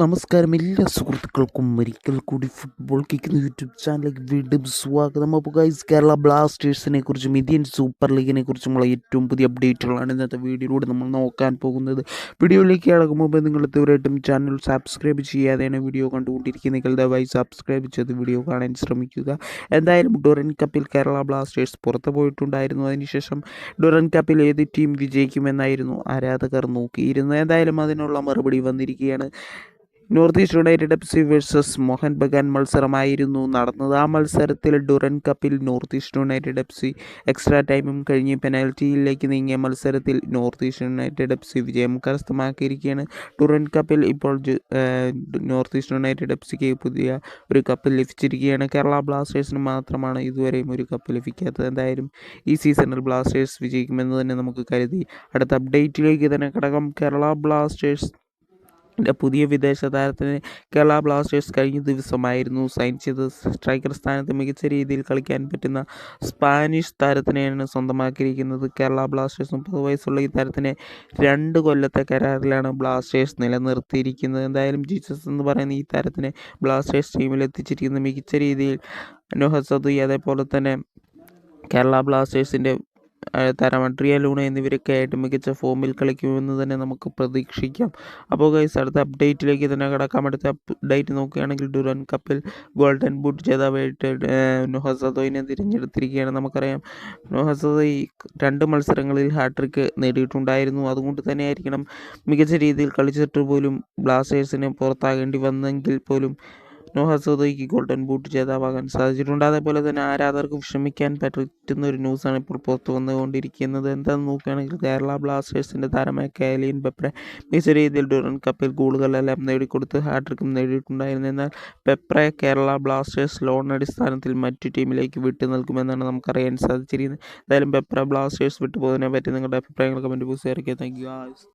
നമസ്കാരം. എല്ലാ സുഹൃത്തുക്കൾക്കും ഒരിക്കൽ കൂടി ഫുട്ബോൾ കിക്കുന്ന യൂട്യൂബ് ചാനലിലേക്ക് വീണ്ടും സ്വാഗതം. അപ്പോൾ ഗൈസ് കേരള ബ്ലാസ്റ്റേഴ്സിനെ കുറിച്ചും ഇന്ത്യൻ സൂപ്പർ ലീഗിനെ കുറിച്ചുമുള്ള ഏറ്റവും പുതിയ അപ്ഡേറ്റുകളാണ് ഇന്നത്തെ വീഡിയോയിലൂടെ നമ്മൾ നോക്കാൻ പോകുന്നത്. വീഡിയോയിലേക്ക് കിടക്കും നിങ്ങൾ തീർച്ചയായിട്ടും ചാനൽ സബ്സ്ക്രൈബ് ചെയ്യാതെയാണ് വീഡിയോ കണ്ടുകൊണ്ടിരിക്കുന്നെങ്കിൽ ദയവായി സബ്സ്ക്രൈബ് ചെയ്ത് വീഡിയോ കാണാൻ ശ്രമിക്കുക. എന്തായാലും ഡൊറൻ കപ്പിൽ കേരള ബ്ലാസ്റ്റേഴ്സ് പുറത്ത് പോയിട്ടുണ്ടായിരുന്നു. അതിനുശേഷം ഡൊറൻ കപ്പിൽ ഏത് ടീം വിജയിക്കുമെന്നായിരുന്നു ആരാധകർ നോക്കിയിരുന്നത്. എന്തായാലും അതിനുള്ള മറുപടി വന്നിരിക്കുകയാണ്. North east united F C versus Mohun Bagan മത്സരമായിരുന്നു. നടന്നത് ആ മത്സരത്തിൽ ഡുറൻ കപ്പിൽ north east united F C extra ടൈമും കഴിഞ്ഞ് പെനാൽറ്റിയിലേക്ക് നീങ്ങിയ മത്സരത്തിൽ north east united F C വിജയം കരസ്ഥമാക്കിയിരിക്കുകയാണ്. ഡുറൻ കപ്പിൽ ഇപ്പോൾ നോർത്ത് ഈസ്റ്റ് യുണൈറ്റഡ് എഫ് സിക്ക് പുതിയ ഒരു കപ്പ് ലഭിച്ചിരിക്കുകയാണ്. കേരള ബ്ലാസ്റ്റേഴ്സിന് മാത്രമാണ് ഇതുവരെയും ഒരു കപ്പ് ലഭിക്കാത്തത്. എന്തായാലും ഈ സീസണിൽ ബ്ലാസ്റ്റേഴ്സ് വിജയിക്കുമെന്ന് തന്നെ നമുക്ക് കരുതി. അടുത്ത അപ്ഡേറ്റിലേക്ക് തന്നെ ഘടകം കേരള ബ്ലാസ്റ്റേഴ്സ് പുതിയ വിദേശ താരത്തിന് കേരള ബ്ലാസ്റ്റേഴ്സ് കഴിഞ്ഞ ദിവസമായിരുന്നു സൈൻ ചെയ്ത് സ്ട്രൈക്കർ സ്ഥാനത്ത് മികച്ച രീതിയിൽ കളിക്കാൻ പറ്റുന്ന സ്പാനിഷ് താരത്തിനെയാണ് സ്വന്തമാക്കിയിരിക്കുന്നത്. കേരള ബ്ലാസ്റ്റേഴ്സ് മുപ്പത് വയസ്സുള്ള ഈ താരത്തിനെ രണ്ട് കൊല്ലത്തെ കരാറിലാണ് ബ്ലാസ്റ്റേഴ്സ് നിലനിർത്തിയിരിക്കുന്നത്. എന്തായാലും ജീസസ് എന്ന് പറയുന്ന ഈ താരത്തിനെ ബ്ലാസ്റ്റേഴ്സ് ടീമിൽ എത്തിച്ചിരിക്കുന്നത് മികച്ച രീതിയിൽ നോഹ അതേപോലെ തന്നെ കേരള ബ്ലാസ്റ്റേഴ്സിന്റെ താരം. അഡ്രിയ ലൂണ എന്നിവരൊക്കെ ആയിട്ട് മികച്ച ഫോമിൽ കളിക്കുമെന്ന് തന്നെ നമുക്ക് പ്രതീക്ഷിക്കാം. അപ്പോൾ ഗൈസ് അടുത്ത അപ്ഡേറ്റിലേക്ക് തന്നെ കടക്കാം. അടുത്ത അപ്ഡേറ്റ് നോക്കുകയാണെങ്കിൽ ഡുറൻ കപ്പിൽ ഗോൾഡൻ ബൂട്ട് ജേതാവായിട്ട് നൊഹസദോയിനെ തിരഞ്ഞെടുത്തിരിക്കുകയാണ് നമുക്കറിയാം. നൊഹസദോയി രണ്ട് മത്സരങ്ങളിൽ ഹാട്രിക്ക് നേടിയിട്ടുണ്ടായിരുന്നു. അതുകൊണ്ട് തന്നെ ആയിരിക്കണം മികച്ച രീതിയിൽ കളിച്ചിട്ട് പോലും ബ്ലാസ്റ്റേഴ്സിന് പുറത്താകേണ്ടി വന്നെങ്കിൽ പോലും നോഹസോദയ്ക്ക് ഗോൾഡൻ ബൂട്ട് ജേതാവാകാൻ സാധിച്ചിട്ടുണ്ട്. അതേപോലെ തന്നെ ആരാധകർക്ക് വിഷമിക്കാൻ പറ്റുന്ന ഒരു ന്യൂസാണ് ഇപ്പോൾ പുറത്തു വന്നുകൊണ്ടിരിക്കുന്നത്. എന്താണെന്ന് നോക്കുകയാണെങ്കിൽ കേരള ബ്ലാസ്റ്റേഴ്സിന്റെ താരമായ കാലിയൻ പെപ്പറെ മികച്ച രീതിയിൽ ഡുറൻ കപ്പിൽ ഗോളുകളെല്ലാം നേടിക്കൊടുത്ത് ഹാട്രിക്കും നേടിയിട്ടുണ്ടായിരുന്നു. എന്നാൽ പെപ്പറെ കേരള ബ്ലാസ്റ്റേഴ്സ് ലോൺ അടിസ്ഥാനത്തിൽ മറ്റു ടീമിലേക്ക് വിട്ടു നൽകുമെന്നാണ് നമുക്കറിയാൻ സാധിച്ചിരിക്കുന്നത്. എന്തായാലും പെപ്ര ബ്ലാസ്റ്റേഴ്സ് വിട്ടുപോകുന്നതിനെ പറ്റി നിങ്ങളുടെ അഭിപ്രായങ്ങൾ കമന്റ് ബോക്സ് ഇറക്കിയ താങ്ക് യു